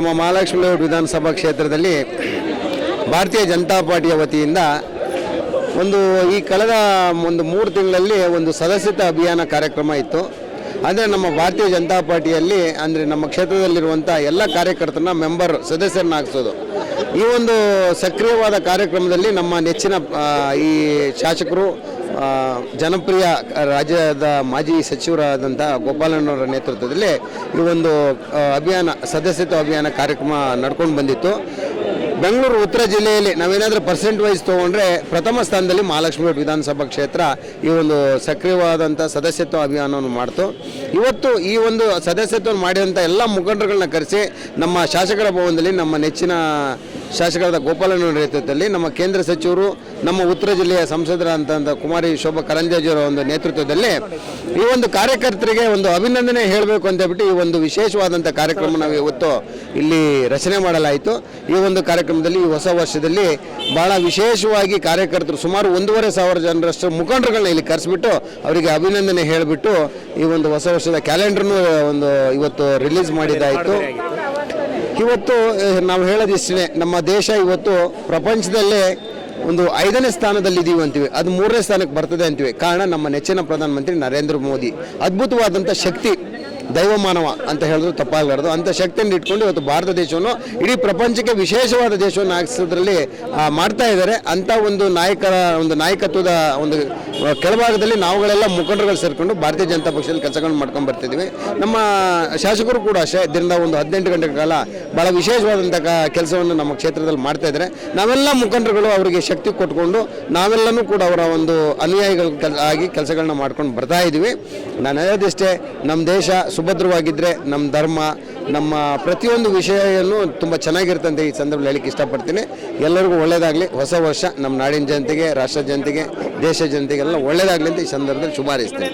Mahalakshmi layout ವಿಧಾನಸಭಾ ಕ್ಷೇತ್ರದಲ್ಲಿ ಭಾರತೀಯ ಜನತಾ ಪಾರ್ಟಿಯ ವತಿಯಿಂದ ಒಂದು ಈ ಕಳೆದ ಒಂದು ಮೂರು ತಿಂಗಳಲ್ಲಿ ಒಂದು ಸದಸ್ಯತಾ ಅಭಿಯಾನ ಕಾರ್ಯಕ್ರಮ ಇತ್ತು. ಅಂದರೆ ನಮ್ಮ ಭಾರತೀಯ ಜನತಾ ಪಾರ್ಟಿಯಲ್ಲಿ ಅಂದರೆ ನಮ್ಮ ಕ್ಷೇತ್ರದಲ್ಲಿರುವಂಥ ಎಲ್ಲ ಕಾರ್ಯಕರ್ತರನ್ನ ಮೆಂಬರ್ ಸದಸ್ಯರನ್ನಾಗಿಸೋದು ಈ ಒಂದು ಸಕ್ರಿಯವಾದ ಕಾರ್ಯಕ್ರಮದಲ್ಲಿ ನಮ್ಮ ನೆಚ್ಚಿನ ಈ ಶಾಸಕರು ಜನಪ್ರಿಯ ರಾಜ್ಯದ ಮಾಜಿ ಸಚಿವರಾದಂಥ ಗೋಪಾಲಣ್ಣವರ ನೇತೃತ್ವದಲ್ಲಿ ಈ ಒಂದು ಅಭಿಯಾನ, ಸದಸ್ಯತ್ವ ಅಭಿಯಾನ ಕಾರ್ಯಕ್ರಮ ನಡ್ಕೊಂಡು ಬಂದಿತ್ತು. ಬೆಂಗಳೂರು ಉತ್ತರ ಜಿಲ್ಲೆಯಲ್ಲಿ ನಾವೇನಾದರೂ ಪರ್ಸೆಂಟ್ ವೈಸ್ ತೊಗೊಂಡ್ರೆ ಪ್ರಥಮ ಸ್ಥಾನದಲ್ಲಿ ಮಹಾಲಕ್ಷ್ಮಿ ವಿಧಾನಸಭಾ ಕ್ಷೇತ್ರ ಈ ಒಂದು ಸಕ್ರಿಯವಾದಂಥ ಸದಸ್ಯತ್ವ ಅಭಿಯಾನವನ್ನು ಮಾಡ್ತು. ಇವತ್ತು ಈ ಒಂದು ಸದಸ್ಯತ್ವವನ್ನು ಮಾಡಿದಂಥ ಎಲ್ಲ ಮುಖಂಡರುಗಳನ್ನ ಕರೆಸಿ ನಮ್ಮ ಶಾಸಕರ ಭವನದಲ್ಲಿ ನಮ್ಮ ನೆಚ್ಚಿನ ಶಾಸಕರಾದ ಗೋಪಾಲನ ನೇತೃತ್ವದಲ್ಲಿ ನಮ್ಮ ಕೇಂದ್ರ ಸಚಿವರು, ನಮ್ಮ ಉತ್ತರ ಜಿಲ್ಲೆಯ ಸಂಸದರಾದಂಥ ಕುಮಾರಿ ಶೋಭಾ ಕರಂದ್ಲಾಜೆಯವರ ಒಂದು ನೇತೃತ್ವದಲ್ಲಿ ಈ ಒಂದು ಕಾರ್ಯಕರ್ತರಿಗೆ ಒಂದು ಅಭಿನಂದನೆ ಹೇಳಬೇಕು ಅಂತ ಹೇಳ್ಬಿಟ್ಟು ಈ ಒಂದು ವಿಶೇಷವಾದಂಥ ಕಾರ್ಯಕ್ರಮ ನಾವು ಇವತ್ತು ಇಲ್ಲಿ ರಚನೆ ಮಾಡಲಾಯಿತು. ಈ ಒಂದು ಕಾರ್ಯಕ್ರಮದಲ್ಲಿ ಈ ಹೊಸ ವರ್ಷದಲ್ಲಿ ಬಹಳ ವಿಶೇಷವಾಗಿ ಕಾರ್ಯಕರ್ತರು ಸುಮಾರು ಒಂದೂವರೆ ಸಾವಿರ ಜನರಷ್ಟು ಮುಖಂಡರುಗಳನ್ನ ಇಲ್ಲಿ ಕರೆಸಿಬಿಟ್ಟು ಅವರಿಗೆ ಅಭಿನಂದನೆ ಹೇಳಿಬಿಟ್ಟು ಈ ಒಂದು ಹೊಸ ವರ್ಷದ ಕ್ಯಾಲೆಂಡರ್ನು ಒಂದು ಇವತ್ತು ರಿಲೀಸ್ ಮಾಡಿದ್ದಾಯಿತು. ಇವತ್ತು ನಾವು ಹೇಳೋದಿಷ್ಟೇ ನಮ್ಮ ದೇಶ ಇವತ್ತು ಪ್ರಪಂಚದಲ್ಲೇ ಒಂದು ಐದನೇ ಸ್ಥಾನದಲ್ಲಿ ಇದೀವಿ ಅಂತೀವಿ. ಅದು ಮೂರನೇ ಸ್ಥಾನಕ್ಕೆ ಬರ್ತದೆ ಅಂತೀವಿ. ಕಾರಣ ನಮ್ಮ ನೆಚ್ಚಿನ ಪ್ರಧಾನಮಂತ್ರಿ ನರೇಂದ್ರ ಮೋದಿ. ಅದ್ಭುತವಾದಂಥ ಶಕ್ತಿ ದೈವ ಮಾನವ ಅಂತ ಹೇಳಿದ್ರು ತಪ್ಪಾಗಲಾರ್ದು. ಅಂಥ ಶಕ್ತಿಯನ್ನು ಇಟ್ಕೊಂಡು ಇವತ್ತು ಭಾರತ ದೇಶವನ್ನು ಇಡೀ ಪ್ರಪಂಚಕ್ಕೆ ವಿಶೇಷವಾದ ದೇಶವನ್ನು ಆಗಿಸೋದ್ರಲ್ಲಿ ಮಾಡ್ತಾ ಇದ್ದಾರೆ. ಅಂಥ ಒಂದು ನಾಯಕರ, ಒಂದು ನಾಯಕತ್ವದ ಒಂದು ಕೆಳಭಾಗದಲ್ಲಿ ನಾವುಗಳೆಲ್ಲ ಮುಖಂಡರುಗಳು ಸೇರಿಕೊಂಡು ಭಾರತೀಯ ಜನತಾ ಪಕ್ಷದಲ್ಲಿ ಕೆಲಸಗಳನ್ನು ಮಾಡ್ಕೊಂಡು ಬರ್ತಿದ್ದೀವಿ. ನಮ್ಮ ಶಾಸಕರು ಕೂಡ ಅಷ್ಟೇ. ಇದರಿಂದ ಒಂದು ಹದಿನೆಂಟು ಗಂಟೆ ಕಾಲ ಭಾಳ ವಿಶೇಷವಾದಂಥ ಕೆಲಸವನ್ನು ನಮ್ಮ ಕ್ಷೇತ್ರದಲ್ಲಿ ಮಾಡ್ತಾ ಇದ್ದಾರೆ. ನಾವೆಲ್ಲ ಮುಖಂಡರುಗಳು ಅವರಿಗೆ ಶಕ್ತಿ ಕೊಟ್ಟುಕೊಂಡು ನಾವೆಲ್ಲನೂ ಕೂಡ ಅವರ ಒಂದು ಅನುಯಾಯಿಗಳು ಆಗಿ ಕೆಲಸಗಳನ್ನ ಮಾಡ್ಕೊಂಡು ಬರ್ತಾ ಇದ್ದೀವಿ. ನಾನು ಹೇಳೋದಿಷ್ಟೇ, ನಮ್ಮ ದೇಶ ಸುಭದ್ರವಾಗಿದ್ದರೆ ನಮ್ಮ ಧರ್ಮ, ನಮ್ಮ ಪ್ರತಿಯೊಂದು ವಿಷಯವನ್ನು ತುಂಬ ಚೆನ್ನಾಗಿರುತ್ತೆ ಈ ಸಂದರ್ಭದಲ್ಲಿ ಹೇಳಲಿಕ್ಕೆ ಇಷ್ಟಪಡ್ತೀನಿ. ಎಲ್ಲರಿಗೂ ಒಳ್ಳೆಯದಾಗಲಿ ಹೊಸ ವರ್ಷ ನಮ್ಮ ನಾಡಿನ ಜನತೆಗೆ, ರಾಷ್ಟ್ರ ಜನತೆಗೆ, ದೇಶ ಜನತೆಗೆಲ್ಲ ಒಳ್ಳೆಯದಾಗಲಿ ಅಂತ ಈ ಸಂದರ್ಭದಲ್ಲಿ ಶುಭ ಹಾರೈಸ್ತೀನಿ